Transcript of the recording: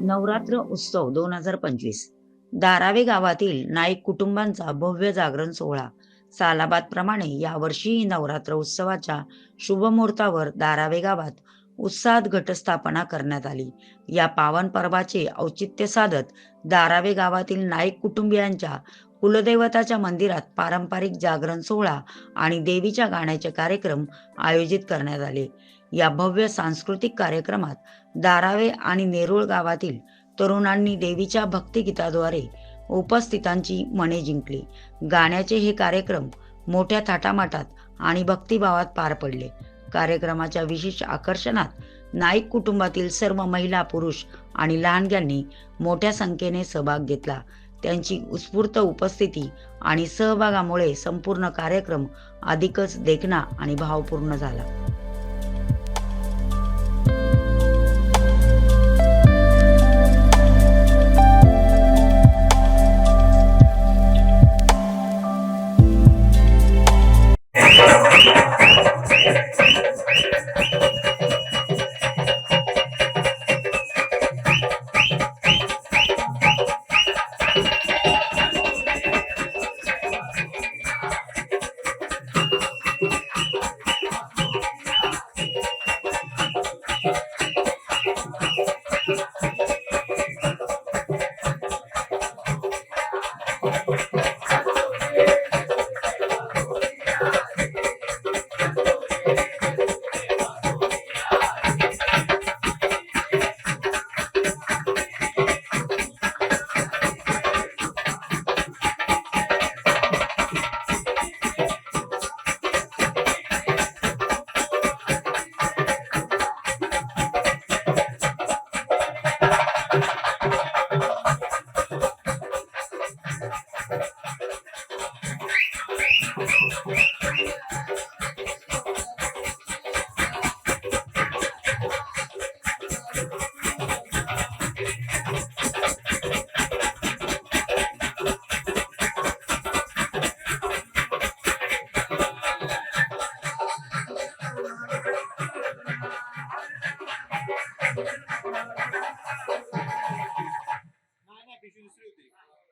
नवरात्र उत्सव दोन हजार पंचवीस. दारावे गावातील नाईक कुटुंबांचा भव्य जागरण सोहळा. सालाबाद प्रमाणे यावर्षीही नवरात्र उत्सवाच्या शुभमुहूर्तावर दारावे गावात उत्साहात घटस्थापना करण्यात आली. या पावन पर्वाचे औचित्य साधत दारावे गावातील नाईक कुटुंबियांच्या कुलदेवताच्या मंदिरात पारंपरिक जागरण सोहळा आणि देवीच्या गाण्याचे कार्यक्रम आयोजित करण्यात आले. या भव्य सांस्कृतिक कार्यक्रमात दारावे आणि नेरुळ गावातील तरुणांनी देवीच्या भक्तिगीताद्वारे उपस्थितांची मने जिंकली. गाण्याचे हे कार्यक्रम मोठ्या थाटामाटात आणि भक्तिभावात पार पडले. कार्यक्रमाच्या विशेष आकर्षणात नाईक कुटुंबातील सर्व महिला पुरुष आणि लहानग्यांनी मोठ्या संख्येने सहभाग घेतला. त्यांची उत्स्फूर्त उपस्थिती आणि सहभागामुळे संपूर्ण कार्यक्रम अधिकच देखणा आणि भावपूर्ण झाला. Yeah. Nine episodes.